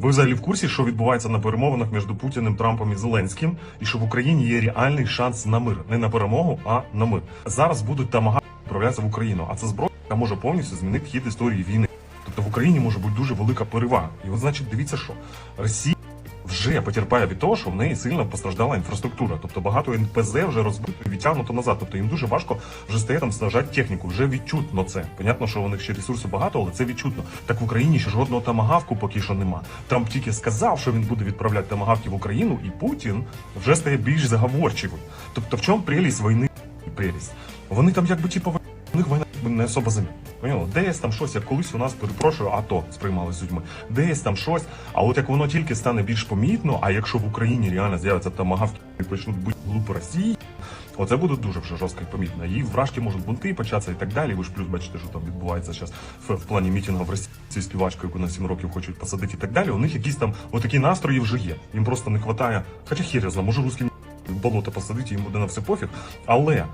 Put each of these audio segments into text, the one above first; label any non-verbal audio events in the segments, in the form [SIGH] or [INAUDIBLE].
Ви взагалі в курсі, що відбувається на перемовинах між Путіним, Трампом і Зеленським, і що в Україні є реальний шанс на мир, не на перемогу, а на мир. Зараз будуть тамагати відправлятися в Україну, а це зброя, яка може повністю змінити хід історії війни. Тобто в Україні може бути дуже велика перевага. І от значить, дивіться, що Росія вже потерпає від того, що в неї сильно постраждала інфраструктура. Тобто багато НПЗ вже розбито і відтягнуто назад. Тобто їм дуже важко вже стає там снажати техніку. Вже відчутно це. Понятно, що у них ще ресурсу багато, але це відчутно. Так в Україні ще жодного тамагавку поки що нема. Трамп тільки сказав, що він буде відправляти тамагавки в Україну, і Путін вже стає більш заговорчивим. Тобто, в чому прелість війни прелість? Вони там якби типу, у них війна не особо замі. Поняла? Десь там щось, як колись у нас перепрошую, АТО сприймали з людьми. Десь там щось. А от як воно тільки стане більш помітно, а якщо в Україні реально з'являться тамагавки і почнуть бути глупи Росії, оце буде дуже вже жорстко і помітно. І вражки можуть бунти початися і так далі. Ви ж плюс бачите, що там відбувається зараз в, в плані мітингу в Росії ці співачку, яку на 7 років хочуть посадити і так далі. У них якісь там отакі настрої вже є. Їм просто не вистачає. Хоча хір я знаю, може русським в болото посадити, їм буде на все пофіг. Але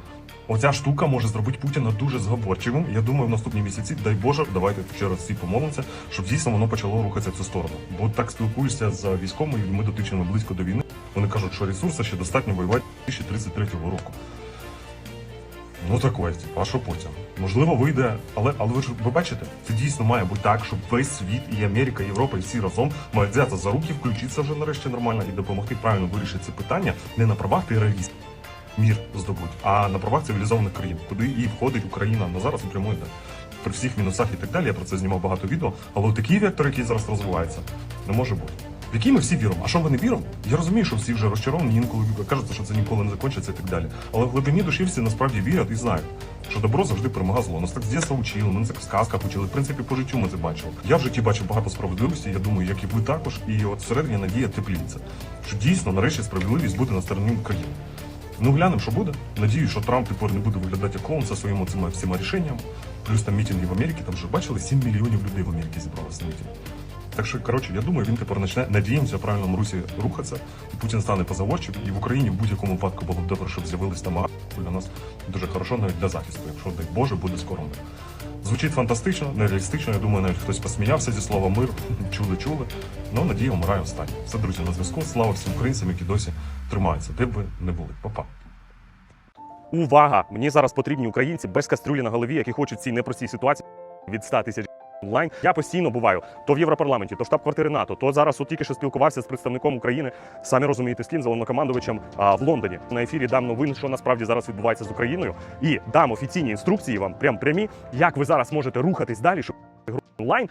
Оця штука може зробити Путіна дуже зговорчивим. Я думаю, в наступні місяці, дай Боже, давайте ще раз всі помолимося, щоб дійсно воно почало рухатися в цю сторону. Бо так спілкуєшся з військовими людьми дотичними близько до війни. Вони кажуть, що ресурсу ще достатньо воювати 2033 року. Ну так ось, типу, а що потім? Можливо, вийде, але але ви ж ви бачите, це дійсно має бути так, щоб весь світ, і Америка, і Європа, і всі разом мають взятися за руки, включитися вже нарешті нормально і допомогти правильно вирішити це питання не на правах терористів мір здобуть, а на правах цивілізованих країн, куди і входить Україна на зараз напряму йде. При всіх мінусах і так далі. Я про це знімав багато відео. Але такий вектор, який зараз розвивається, не може бути. В який ми всі віримо? А що ми не віримо? Я розумію, що всі вже розчаровані, інколи кажуть, що це ніколи не закінчиться і так далі. Але в глибині душі всі насправді вірять і знають, що добро завжди перемога зло. Нас так з дитинства учили, ми це в сказках учили. В принципі, по життю ми це бачили. Я в житті бачив багато справедливості. Я думаю, як і ви також. І от всередині надія тепліється, що дійсно нарешті справедливість буде на стороні України. Ну, глянемо, що буде. Надію, що Трамп тепер не буде виглядати як клоун зі своїми цими всіма рішеннями. Плюс там мітинги в Америці, там вже бачили 7 мільйонів людей в Америці зібралося на мітинг. Так що, коротше, я думаю, він тепер почне, надіємося, в правильному русі рухатися, і Путін стане позаводчим, і в Україні в будь-якому випадку було б добре, щоб з'явились там для нас дуже хорошо навіть для захисту, якщо дай Боже буде скоро мир. Звучить фантастично, нереалістично. Я думаю, навіть хтось посміявся зі слова мир. [LAUGHS] Чули, чули. Ну, надія вмирає останнє. Все, друзі, на зв'язку. Слава всім українцям, які досі тримаються, де б не були. Па-па. Увага! Мені зараз потрібні українці без кастрюлі на голові, які хочуть цій непростій ситуації від 100 тисяч онлайн. Я постійно буваю то в Європарламенті, то штаб-квартири НАТО, то зараз от тільки що спілкувався з представником України, самі розумієте, з ким, з головнокомандувачем в Лондоні. На ефірі дам новин, що насправді зараз відбувається з Україною, і дам офіційні інструкції вам, прям прямі, як ви зараз можете рухатись далі, щоб онлайн